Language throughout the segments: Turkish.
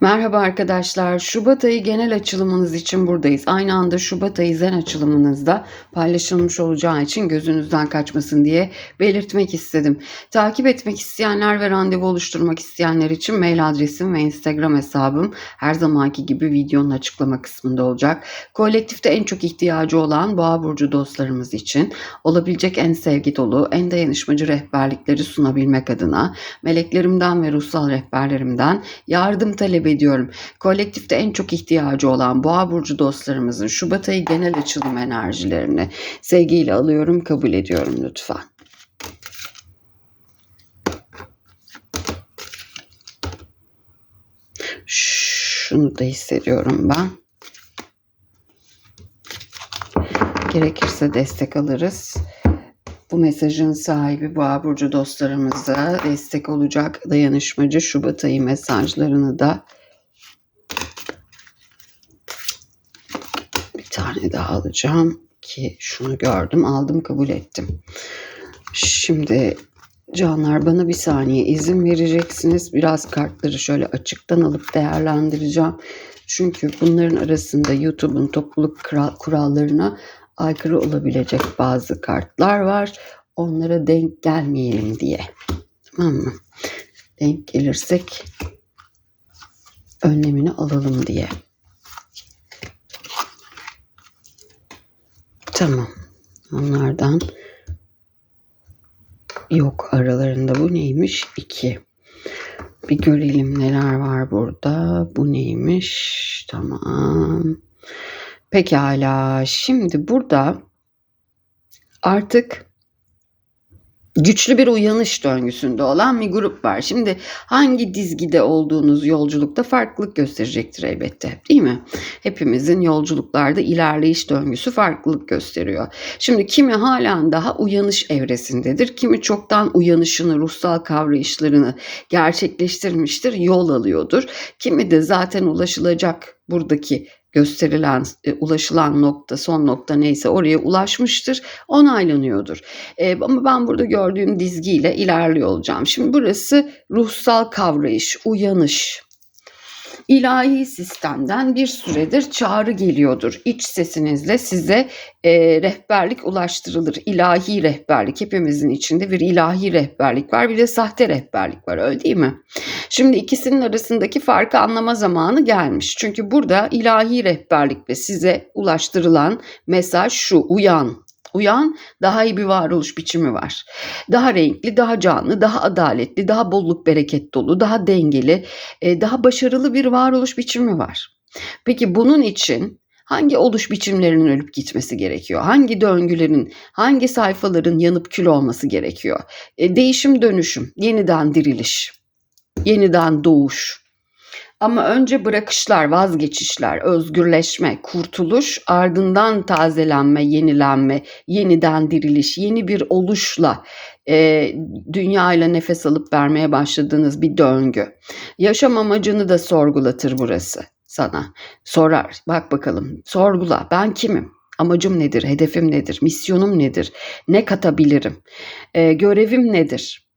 Merhaba arkadaşlar. Şubat ayı genel açılımınız için buradayız. Aynı anda Şubat ayı zen açılımınızda paylaşılmış olacağı için gözünüzden kaçmasın diye belirtmek istedim. Takip etmek isteyenler ve randevu oluşturmak isteyenler için mail adresim ve Instagram hesabım her zamanki gibi videonun açıklama kısmında olacak. Kolektifte en çok ihtiyacı olan Boğa burcu dostlarımız için olabilecek en sevgi dolu, en dayanışmacı rehberlikleri sunabilmek adına meleklerimden ve ruhsal rehberlerimden yardım talep ediyorum. Kolektifte en çok ihtiyacı olan Boğa burcu dostlarımızın Şubat ayı genel açılım enerjilerini sevgiyle alıyorum, kabul ediyorum lütfen. Şunu da hissediyorum ben. Gerekirse destek alırız. Bu mesajın sahibi Boğa burcu dostlarımıza destek olacak dayanışmacı Şubat ayı mesajlarını da bir tane daha alacağım ki şunu gördüm, aldım, kabul ettim. Şimdi canlar bana bir saniye izin vereceksiniz. Biraz kartları şöyle açıktan alıp değerlendireceğim. Çünkü bunların arasında YouTube'un topluluk kurallarına aykırı olabilecek bazı kartlar var. Onlara denk gelmeyelim diye. Tamam mı? Denk gelirsek önlemini alalım diye. Tamam. Onlardan yok aralarında bu neymiş? 2. Bir görelim neler var burada. Bu neymiş? Tamam. Pekala. Şimdi burada artık güçlü bir uyanış döngüsünde olan bir grup var. Şimdi hangi dizgide olduğunuz yolculukta farklılık gösterecektir elbette değil mi? Hepimizin yolculuklarda ilerleyiş döngüsü farklılık gösteriyor. Şimdi kimi halen daha uyanış evresindedir, kimi çoktan uyanışını, ruhsal kavrayışlarını gerçekleştirmiştir, yol alıyordur. Kimi de zaten ulaşılacak buradaki gösterilen, e, ulaşılan nokta, son nokta neyse oraya ulaşmıştır, onaylanıyordur. E, ama ben burada gördüğüm dizgiyle ilerliyor olacağım. Şimdi burası ruhsal kavrayış, uyanış. İlahi sistemden bir süredir çağrı geliyordur. İç sesinizle size e, rehberlik ulaştırılır. İlahi rehberlik. Hepimizin içinde bir ilahi rehberlik var. Bir de sahte rehberlik var öyle değil mi? Şimdi ikisinin arasındaki farkı anlama zamanı gelmiş. Çünkü burada ilahi rehberlik ve size ulaştırılan mesaj şu uyan Uyan daha iyi bir varoluş biçimi var. Daha renkli, daha canlı, daha adaletli, daha bolluk bereket dolu, daha dengeli, e, daha başarılı bir varoluş biçimi var. Peki bunun için hangi oluş biçimlerinin ölüp gitmesi gerekiyor? Hangi döngülerin, hangi sayfaların yanıp kül olması gerekiyor? E, değişim dönüşüm, yeniden diriliş, yeniden doğuş, ama önce bırakışlar, vazgeçişler, özgürleşme, kurtuluş, ardından tazelenme, yenilenme, yeniden diriliş, yeni bir oluşla e, dünya ile nefes alıp vermeye başladığınız bir döngü. Yaşam amacını da sorgulatır burası sana. Sorar, bak bakalım, sorgula, ben kimim? Amacım nedir? Hedefim nedir? Misyonum nedir? Ne katabilirim? E, görevim nedir?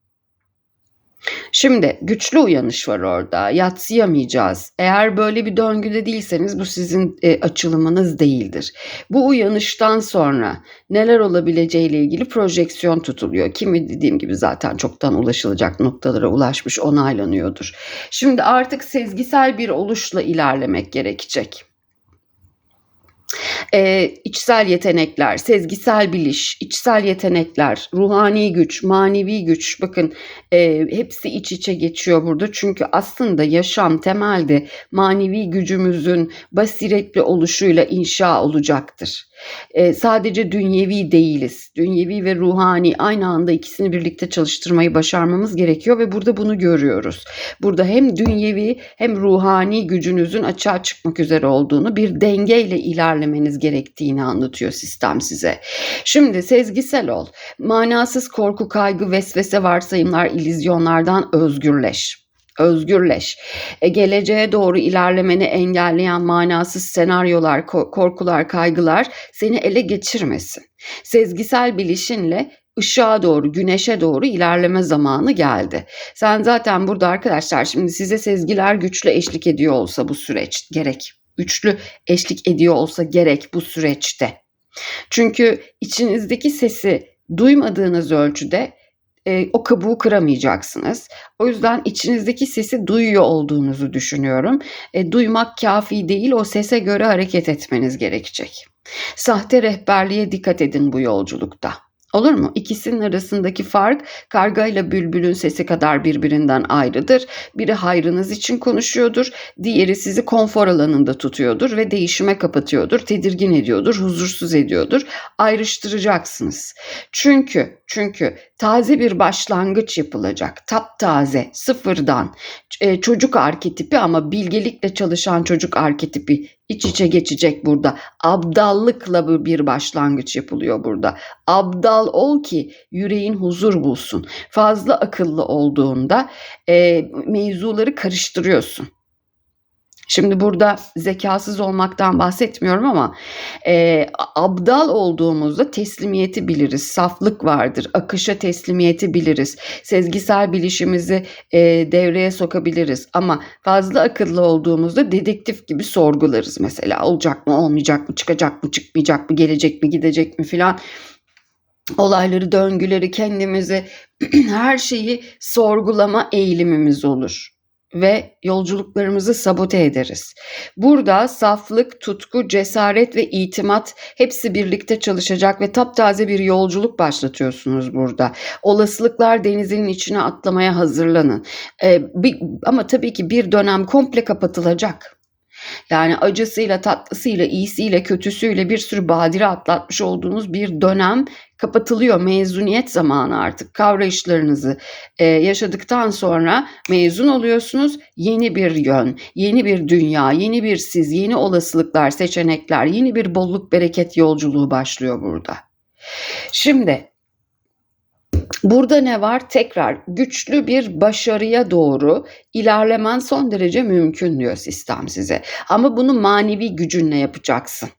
Şimdi güçlü uyanış var orada. Yatsıyamayacağız. Eğer böyle bir döngüde değilseniz bu sizin e, açılımınız değildir. Bu uyanıştan sonra neler olabileceğiyle ilgili projeksiyon tutuluyor. Kimi dediğim gibi zaten çoktan ulaşılacak noktalara ulaşmış onaylanıyordur. Şimdi artık sezgisel bir oluşla ilerlemek gerekecek e, içsel yetenekler, sezgisel biliş, içsel yetenekler, ruhani güç, manevi güç bakın e, hepsi iç içe geçiyor burada. Çünkü aslında yaşam temelde manevi gücümüzün basiretli oluşuyla inşa olacaktır. E, sadece dünyevi değiliz. Dünyevi ve ruhani aynı anda ikisini birlikte çalıştırmayı başarmamız gerekiyor ve burada bunu görüyoruz. Burada hem dünyevi hem ruhani gücünüzün açığa çıkmak üzere olduğunu bir dengeyle ilerlemeniz gerektiğini anlatıyor sistem size. Şimdi sezgisel ol. Manasız korku, kaygı, vesvese, varsayımlar, ilizyonlardan özgürleş özgürleş. E, geleceğe doğru ilerlemeni engelleyen manasız senaryolar, korkular, kaygılar seni ele geçirmesin. Sezgisel bilişinle ışığa doğru, güneşe doğru ilerleme zamanı geldi. Sen zaten burada arkadaşlar şimdi size sezgiler güçlü eşlik ediyor olsa bu süreç gerek. Güçlü eşlik ediyor olsa gerek bu süreçte. Çünkü içinizdeki sesi duymadığınız ölçüde e, o kabuğu kıramayacaksınız. O yüzden içinizdeki sesi duyuyor olduğunuzu düşünüyorum. E, duymak kafi değil, o sese göre hareket etmeniz gerekecek. Sahte rehberliğe dikkat edin bu yolculukta. Olur mu? İkisinin arasındaki fark karga ile bülbülün sesi kadar birbirinden ayrıdır. Biri hayrınız için konuşuyordur, diğeri sizi konfor alanında tutuyordur ve değişime kapatıyordur, tedirgin ediyordur, huzursuz ediyordur. Ayrıştıracaksınız. Çünkü çünkü taze bir başlangıç yapılacak. Taptaze, sıfırdan. E, çocuk arketipi ama bilgelikle çalışan çocuk arketipi iç içe geçecek burada. Abdallıkla bir başlangıç yapılıyor burada. Abdal ol ki yüreğin huzur bulsun. Fazla akıllı olduğunda e, mevzuları karıştırıyorsun. Şimdi burada zekasız olmaktan bahsetmiyorum ama e, abdal olduğumuzda teslimiyeti biliriz. Saflık vardır. Akışa teslimiyeti biliriz. Sezgisel bilişimizi e, devreye sokabiliriz. Ama fazla akıllı olduğumuzda dedektif gibi sorgularız mesela. Olacak mı, olmayacak mı, çıkacak mı, çıkmayacak mı, gelecek mi, gidecek mi filan olayları, döngüleri, kendimizi, her şeyi sorgulama eğilimimiz olur ve yolculuklarımızı sabote ederiz. Burada saflık, tutku, cesaret ve itimat hepsi birlikte çalışacak ve taptaze bir yolculuk başlatıyorsunuz burada. Olasılıklar denizinin içine atlamaya hazırlanın. Ee, bir, ama tabii ki bir dönem komple kapatılacak. Yani acısıyla, tatlısıyla, iyisiyle, kötüsüyle bir sürü badire atlatmış olduğunuz bir dönem kapatılıyor. Mezuniyet zamanı artık kavrayışlarınızı e, yaşadıktan sonra mezun oluyorsunuz. Yeni bir yön, yeni bir dünya, yeni bir siz, yeni olasılıklar, seçenekler, yeni bir bolluk bereket yolculuğu başlıyor burada. Şimdi Burada ne var? Tekrar güçlü bir başarıya doğru ilerlemen son derece mümkün diyor sistem size. Ama bunu manevi gücünle yapacaksın.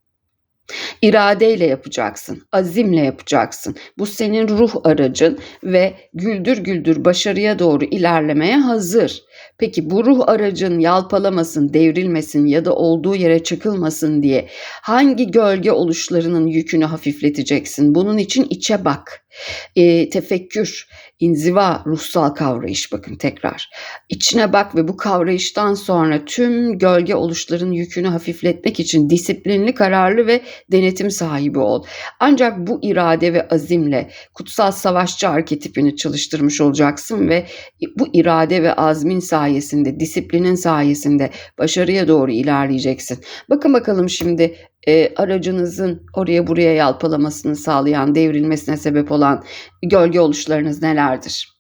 İradeyle yapacaksın, azimle yapacaksın. Bu senin ruh aracın ve güldür güldür başarıya doğru ilerlemeye hazır. Peki bu ruh aracın yalpalamasın, devrilmesin ya da olduğu yere çıkılmasın diye hangi gölge oluşlarının yükünü hafifleteceksin? Bunun için içe bak. E, tefekkür, inziva, ruhsal kavrayış bakın tekrar. İçine bak ve bu kavrayıştan sonra tüm gölge oluşların yükünü hafifletmek için disiplinli, kararlı ve denetim sahibi ol. Ancak bu irade ve azimle kutsal savaşçı arketipini çalıştırmış olacaksın ve bu irade ve azmin sayesinde, disiplinin sayesinde başarıya doğru ilerleyeceksin. Bakın bakalım şimdi e, aracınızın oraya buraya yalpalamasını sağlayan, devrilmesine sebep olan gölge oluşlarınız nelerdir?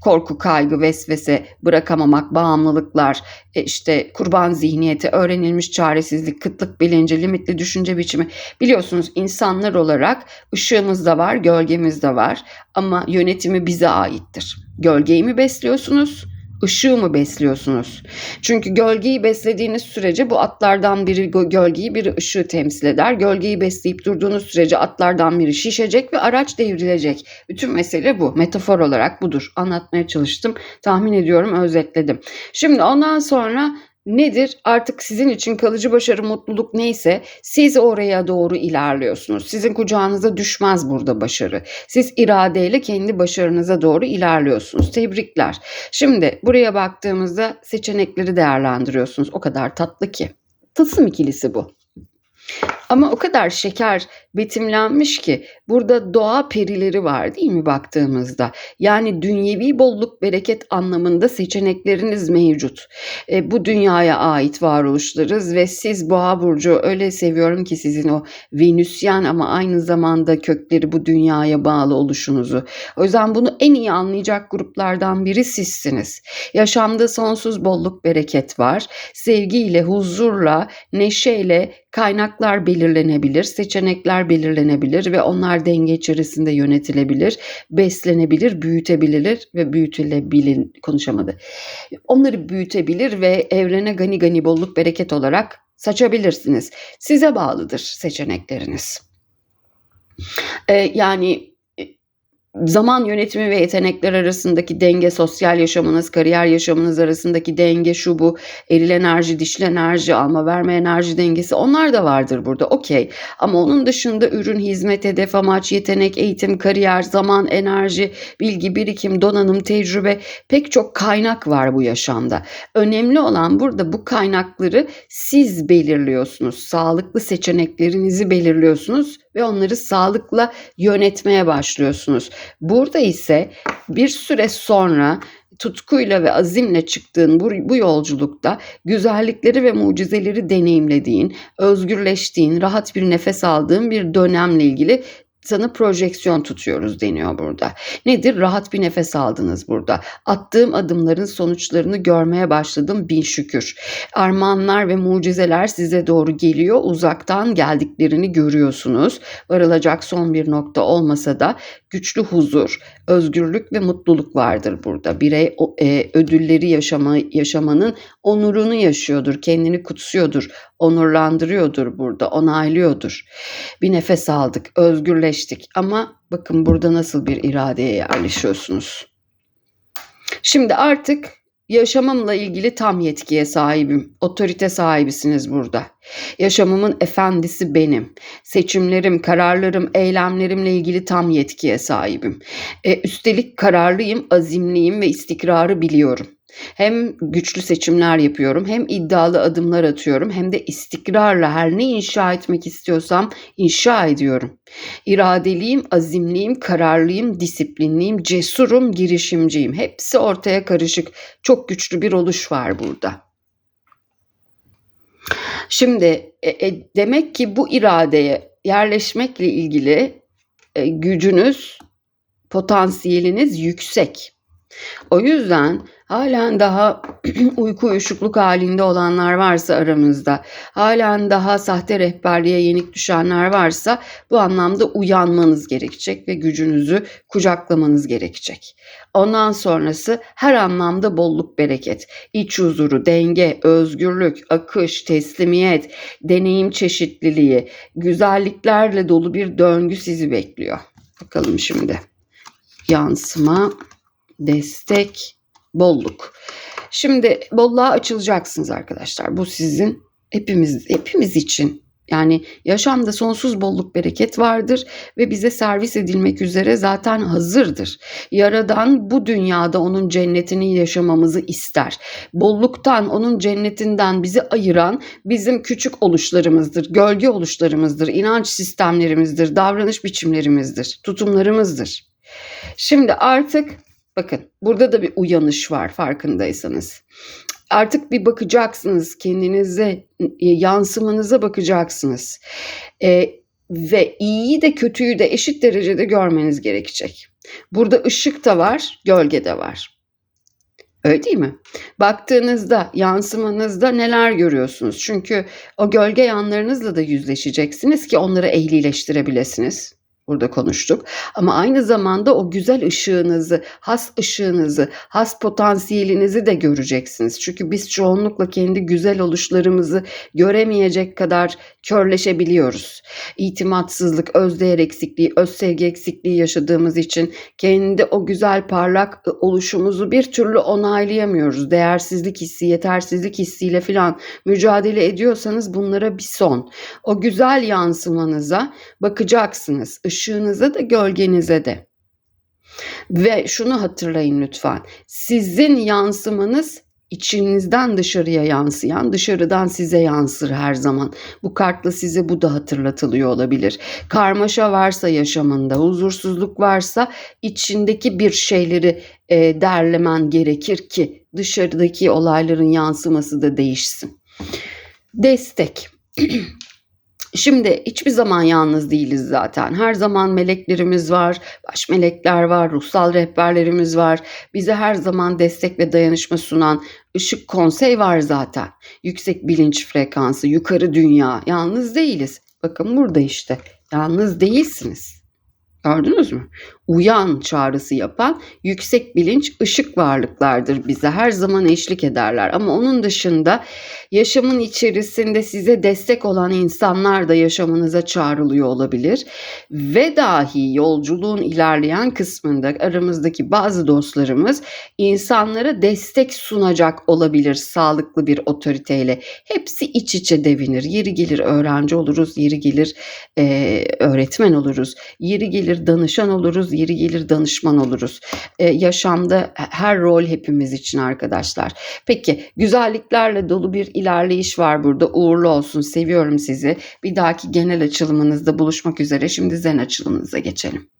Korku, kaygı, vesvese, bırakamamak, bağımlılıklar, e, işte kurban zihniyeti, öğrenilmiş çaresizlik, kıtlık bilinci, limitli düşünce biçimi. Biliyorsunuz insanlar olarak ışığımız da var, gölgemiz de var ama yönetimi bize aittir. Gölgeyi mi besliyorsunuz? Işığı mı besliyorsunuz? Çünkü gölgeyi beslediğiniz sürece bu atlardan biri gölgeyi biri ışığı temsil eder. Gölgeyi besleyip durduğunuz sürece atlardan biri şişecek ve araç devrilecek. Bütün mesele bu. Metafor olarak budur. Anlatmaya çalıştım. Tahmin ediyorum özetledim. Şimdi ondan sonra nedir? Artık sizin için kalıcı başarı, mutluluk neyse siz oraya doğru ilerliyorsunuz. Sizin kucağınıza düşmez burada başarı. Siz iradeyle kendi başarınıza doğru ilerliyorsunuz. Tebrikler. Şimdi buraya baktığımızda seçenekleri değerlendiriyorsunuz. O kadar tatlı ki. Tılsım ikilisi bu. Ama o kadar şeker betimlenmiş ki burada doğa perileri var değil mi baktığımızda? Yani dünyevi bolluk bereket anlamında seçenekleriniz mevcut. E, bu dünyaya ait varoluşlarız ve siz boğa burcu öyle seviyorum ki sizin o venüsyen ama aynı zamanda kökleri bu dünyaya bağlı oluşunuzu. O yüzden bunu en iyi anlayacak gruplardan biri sizsiniz. Yaşamda sonsuz bolluk bereket var. Sevgiyle, huzurla, neşeyle kaynaklar belirlenebilir, seçenekler belirlenebilir ve onlar denge içerisinde yönetilebilir, beslenebilir, büyütebilir ve büyütülebilir konuşamadı. Onları büyütebilir ve evrene gani gani bolluk bereket olarak saçabilirsiniz. Size bağlıdır seçenekleriniz. Ee, yani zaman yönetimi ve yetenekler arasındaki denge, sosyal yaşamınız, kariyer yaşamınız arasındaki denge, şu bu, eril enerji, dişil enerji, alma verme enerji dengesi onlar da vardır burada. Okey. Ama onun dışında ürün, hizmet, hedef, amaç, yetenek, eğitim, kariyer, zaman, enerji, bilgi, birikim, donanım, tecrübe pek çok kaynak var bu yaşamda. Önemli olan burada bu kaynakları siz belirliyorsunuz. Sağlıklı seçeneklerinizi belirliyorsunuz ve onları sağlıkla yönetmeye başlıyorsunuz. Burada ise bir süre sonra tutkuyla ve azimle çıktığın bu, bu yolculukta güzellikleri ve mucizeleri deneyimlediğin, özgürleştiğin, rahat bir nefes aldığın bir dönemle ilgili sana projeksiyon tutuyoruz deniyor burada. Nedir? Rahat bir nefes aldınız burada. Attığım adımların sonuçlarını görmeye başladım bin şükür. Armağanlar ve mucizeler size doğru geliyor. Uzaktan geldiklerini görüyorsunuz. Varılacak son bir nokta olmasa da güçlü huzur, özgürlük ve mutluluk vardır burada. Birey e, ödülleri yaşama, yaşamanın onurunu yaşıyordur, kendini kutsuyordur, onurlandırıyordur burada, onaylıyordur. Bir nefes aldık, özgürleştik ama bakın burada nasıl bir iradeye yerleşiyorsunuz. Şimdi artık Yaşamımla ilgili tam yetkiye sahibim. Otorite sahibisiniz burada. Yaşamımın efendisi benim. Seçimlerim, kararlarım, eylemlerimle ilgili tam yetkiye sahibim. E, üstelik kararlıyım, azimliyim ve istikrarı biliyorum. Hem güçlü seçimler yapıyorum, hem iddialı adımlar atıyorum, hem de istikrarla her ne inşa etmek istiyorsam inşa ediyorum. İradeliyim, azimliyim, kararlıyım, disiplinliyim, cesurum, girişimciyim. Hepsi ortaya karışık. Çok güçlü bir oluş var burada. Şimdi e, e, demek ki bu iradeye yerleşmekle ilgili e, gücünüz, potansiyeliniz yüksek. O yüzden halen daha uyku uyuşukluk halinde olanlar varsa aramızda, halen daha sahte rehberliğe yenik düşenler varsa bu anlamda uyanmanız gerekecek ve gücünüzü kucaklamanız gerekecek. Ondan sonrası her anlamda bolluk bereket, iç huzuru, denge, özgürlük, akış, teslimiyet, deneyim çeşitliliği, güzelliklerle dolu bir döngü sizi bekliyor. Bakalım şimdi. Yansıma destek, bolluk. Şimdi bolluğa açılacaksınız arkadaşlar. Bu sizin hepimiz hepimiz için yani yaşamda sonsuz bolluk bereket vardır ve bize servis edilmek üzere zaten hazırdır. Yaradan bu dünyada onun cennetini yaşamamızı ister. Bolluktan, onun cennetinden bizi ayıran bizim küçük oluşlarımızdır, gölge oluşlarımızdır, inanç sistemlerimizdir, davranış biçimlerimizdir, tutumlarımızdır. Şimdi artık Bakın burada da bir uyanış var farkındaysanız. Artık bir bakacaksınız kendinize, yansımanıza bakacaksınız. Ee, ve iyiyi de kötüyü de eşit derecede görmeniz gerekecek. Burada ışık da var, gölge de var. Öyle değil mi? Baktığınızda, yansımanızda neler görüyorsunuz? Çünkü o gölge yanlarınızla da yüzleşeceksiniz ki onları ehlileştirebilesiniz burada konuştuk. Ama aynı zamanda o güzel ışığınızı, has ışığınızı, has potansiyelinizi de göreceksiniz. Çünkü biz çoğunlukla kendi güzel oluşlarımızı göremeyecek kadar körleşebiliyoruz. İtimatsızlık, özdeğer eksikliği, öz sevgi eksikliği yaşadığımız için kendi o güzel parlak oluşumuzu bir türlü onaylayamıyoruz. Değersizlik hissi, yetersizlik hissiyle filan mücadele ediyorsanız bunlara bir son. O güzel yansımanıza bakacaksınız. Işığınıza da gölgenize de. Ve şunu hatırlayın lütfen. Sizin yansımanız içinizden dışarıya yansıyan, dışarıdan size yansır her zaman. Bu kartla size bu da hatırlatılıyor olabilir. Karmaşa varsa yaşamında, huzursuzluk varsa içindeki bir şeyleri e, derlemen gerekir ki dışarıdaki olayların yansıması da değişsin. Destek. Şimdi hiçbir zaman yalnız değiliz zaten. Her zaman meleklerimiz var, baş melekler var, ruhsal rehberlerimiz var. Bize her zaman destek ve dayanışma sunan ışık konsey var zaten. Yüksek bilinç frekansı, yukarı dünya. Yalnız değiliz. Bakın burada işte. Yalnız değilsiniz. Gördünüz mü? Uyan çağrısı yapan yüksek bilinç ışık varlıklardır bize. Her zaman eşlik ederler. Ama onun dışında yaşamın içerisinde size destek olan insanlar da yaşamınıza çağrılıyor olabilir. Ve dahi yolculuğun ilerleyen kısmında aramızdaki bazı dostlarımız insanlara destek sunacak olabilir sağlıklı bir otoriteyle. Hepsi iç içe devinir. Yeri gelir öğrenci oluruz, yeri gelir eee, öğretmen oluruz, yeri gelir danışan oluruz, yeri gelir danışman oluruz. Eee, yaşamda her rol hepimiz için arkadaşlar. Peki güzelliklerle dolu bir ilerleyiş var burada. Uğurlu olsun. Seviyorum sizi. Bir dahaki genel açılımınızda buluşmak üzere. Şimdi zen açılımınıza geçelim.